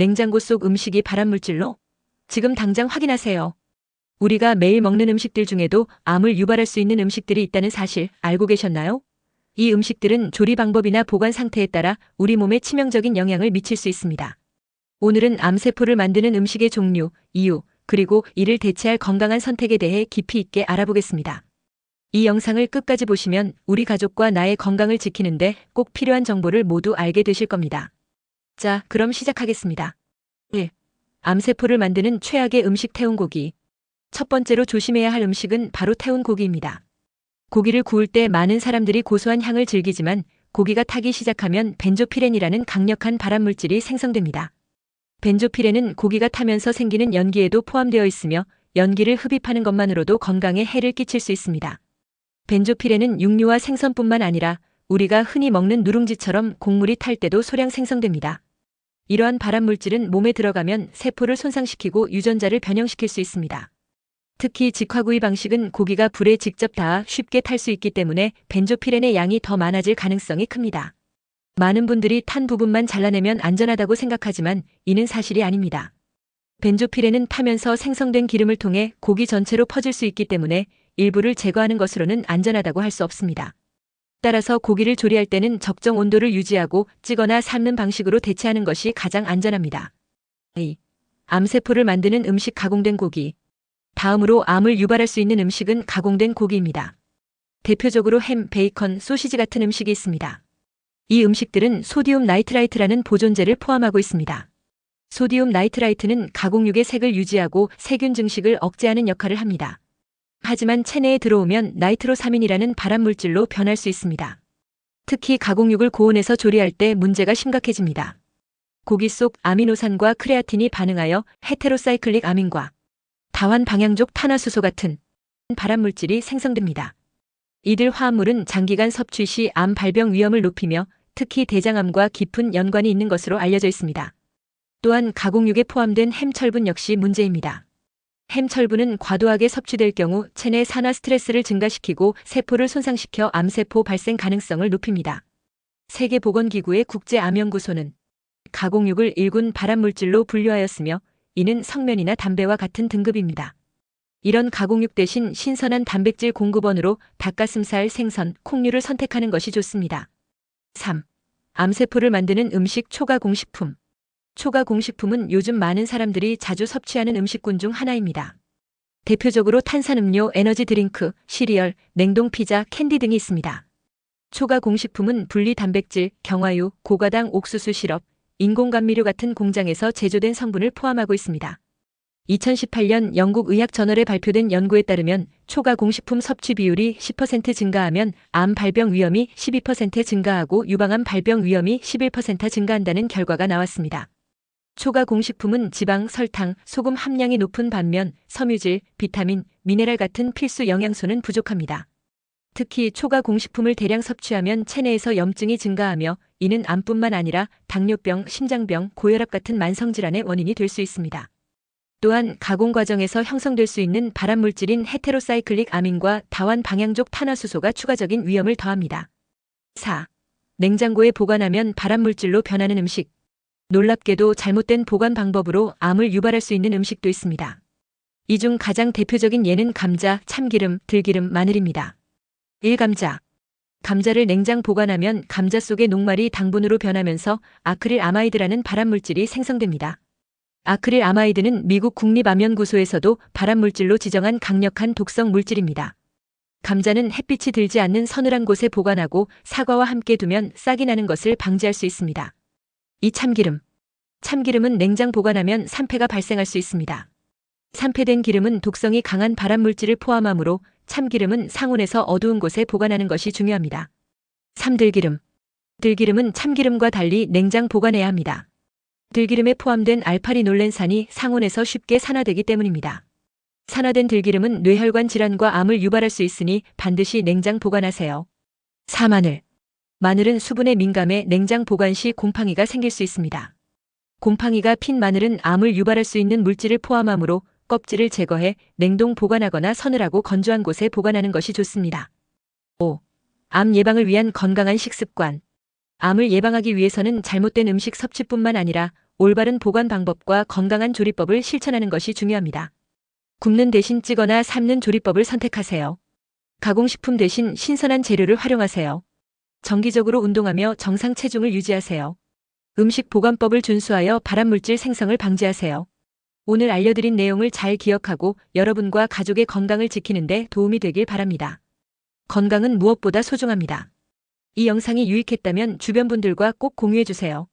냉장고 속 음식이 발암물질로? 지금 당장 확인하세요. 우리가 매일 먹는 음식들 중에도 암을 유발할 수 있는 음식들이 있다는 사실 알고 계셨나요? 이 음식들은 조리 방법이나 보관 상태에 따라 우리 몸에 치명적인 영향을 미칠 수 있습니다. 오늘은 암세포를 만드는 음식의 종류, 이유, 그리고 이를 대체할 건강한 선택에 대해 깊이 있게 알아보겠습니다. 이 영상을 끝까지 보시면 우리 가족과 나의 건강을 지키는데 꼭 필요한 정보를 모두 알게 되실 겁니다. 자, 그럼 시작하겠습니다. 1. 암세포를 만드는 최악의 음식 태운 고기. 첫 번째로 조심해야 할 음식은 바로 태운 고기입니다. 고기를 구울 때 많은 사람들이 고소한 향을 즐기지만 고기가 타기 시작하면 벤조피렌이라는 강력한 발암물질이 생성됩니다. 벤조피렌은 고기가 타면서 생기는 연기에도 포함되어 있으며 연기를 흡입하는 것만으로도 건강에 해를 끼칠 수 있습니다. 벤조피렌은 육류와 생선뿐만 아니라 우리가 흔히 먹는 누룽지처럼 곡물이 탈 때도 소량 생성됩니다. 이러한 발암물질은 몸에 들어가면 세포를 손상시키고 유전자를 변형시킬 수 있습니다. 특히 직화구이 방식은 고기가 불에 직접 닿아 쉽게 탈 수 있기 때문에 벤조피렌의 양이 더 많아질 가능성이 큽니다. 많은 분들이 탄 부분만 잘라내면 안전하다고 생각하지만 이는 사실이 아닙니다. 벤조피렌은 타면서 생성된 기름을 통해 고기 전체로 퍼질 수 있기 때문에 일부를 제거하는 것으로는 안전하다고 할 수 없습니다. 따라서 고기를 조리할 때는 적정 온도를 유지하고 찌거나 삶는 방식으로 대체하는 것이 가장 안전합니다. 2. 암세포를 만드는 음식 가공된 고기. 다음으로 암을 유발할 수 있는 음식은 가공된 고기입니다. 대표적으로 햄, 베이컨, 소시지 같은 음식이 있습니다. 이 음식들은 소디움 나이트라이트라는 보존제를 포함하고 있습니다. 소디움 나이트라이트는 가공육의 색을 유지하고 세균 증식을 억제하는 역할을 합니다. 하지만 체내에 들어오면 나이트로사민이라는 발암물질로 변할 수 있습니다. 특히 가공육을 고온에서 조리할 때 문제가 심각해집니다. 고기 속 아미노산과 크레아틴이 반응하여 헤테로사이클릭 아민과 다환 방향족 탄화수소 같은 발암물질이 생성됩니다. 이들 화합물은 장기간 섭취 시 암 발병 위험을 높이며 특히 대장암과 깊은 연관이 있는 것으로 알려져 있습니다. 또한 가공육에 포함된 햄 철분 역시 문제입니다. 햄 철분은 과도하게 섭취될 경우 체내 산화 스트레스를 증가시키고 세포를 손상시켜 암세포 발생 가능성을 높입니다. 세계보건기구의 국제암연구소는 가공육을 일군 발암물질로 분류하였으며 이는 성면이나 담배와 같은 등급입니다. 이런 가공육 대신 신선한 단백질 공급원으로 닭가슴살, 생선, 콩류를 선택하는 것이 좋습니다. 3. 암세포를 만드는 음식 초가공식품. 초가 공식품은 요즘 많은 사람들이 자주 섭취하는 음식군 중 하나입니다. 대표적으로 탄산음료, 에너지 드링크, 시리얼, 냉동 피자, 캔디 등이 있습니다. 초가 공식품은 분리 단백질, 경화유, 고가당 옥수수 시럽, 인공감미료 같은 공장에서 제조된 성분을 포함하고 있습니다. 2018년 영국 의학 저널에 발표된 연구에 따르면 초가 공식품 섭취 비율이 10% 증가하면 암 발병 위험이 12% 증가하고 유방암 발병 위험이 11% 증가한다는 결과가 나왔습니다. 초가 공식품은 지방, 설탕, 소금 함량이 높은 반면 섬유질, 비타민, 미네랄 같은 필수 영양소는 부족합니다. 특히 초가 공식품을 대량 섭취하면 체내에서 염증이 증가하며 이는 암뿐만 아니라 당뇨병, 심장병, 고혈압 같은 만성질환의 원인이 될 수 있습니다. 또한 가공 과정에서 형성될 수 있는 발암물질인 헤테로사이클릭 아민과 다환 방향족 탄화수소가 추가적인 위험을 더합니다. 4. 냉장고에 보관하면 발암물질로 변하는 음식. 놀랍게도 잘못된 보관 방법으로 암을 유발할 수 있는 음식도 있습니다. 이 중 가장 대표적인 예는 감자, 참기름, 들기름, 마늘입니다. 1. 감자. 감자를 냉장 보관하면 감자 속의 녹말이 당분으로 변하면서 아크릴 아마이드라는 발암물질이 생성됩니다. 아크릴 아마이드는 미국 국립암연구소에서도 발암물질로 지정한 강력한 독성 물질입니다. 감자는 햇빛이 들지 않는 서늘한 곳에 보관하고 사과와 함께 두면 싹이 나는 것을 방지할 수 있습니다. 이 참기름. 참기름은 냉장 보관하면 산패가 발생할 수 있습니다. 산패된 기름은 독성이 강한 발암물질을 포함하므로 참기름은 상온에서 어두운 곳에 보관하는 것이 중요합니다. 3. 들기름. 들기름은 참기름과 달리 냉장 보관해야 합니다. 들기름에 포함된 알파리놀렌산이 상온에서 쉽게 산화되기 때문입니다. 산화된 들기름은 뇌혈관 질환과 암을 유발할 수 있으니 반드시 냉장 보관하세요. 4. 마늘. 마늘은 수분에 민감해 냉장 보관 시 곰팡이가 생길 수 있습니다. 곰팡이가 핀 마늘은 암을 유발할 수 있는 물질을 포함하므로 껍질을 제거해 냉동 보관하거나 서늘하고 건조한 곳에 보관하는 것이 좋습니다. 5. 암 예방을 위한 건강한 식습관. 암을 예방하기 위해서는 잘못된 음식 섭취뿐만 아니라 올바른 보관 방법과 건강한 조리법을 실천하는 것이 중요합니다. 굽는 대신 찌거나 삶는 조리법을 선택하세요. 가공식품 대신 신선한 재료를 활용하세요. 정기적으로 운동하며 정상 체중을 유지하세요. 음식 보관법을 준수하여 발암물질 생성을 방지하세요. 오늘 알려드린 내용을 잘 기억하고 여러분과 가족의 건강을 지키는데 도움이 되길 바랍니다. 건강은 무엇보다 소중합니다. 이 영상이 유익했다면 주변 분들과 꼭 공유해 주세요.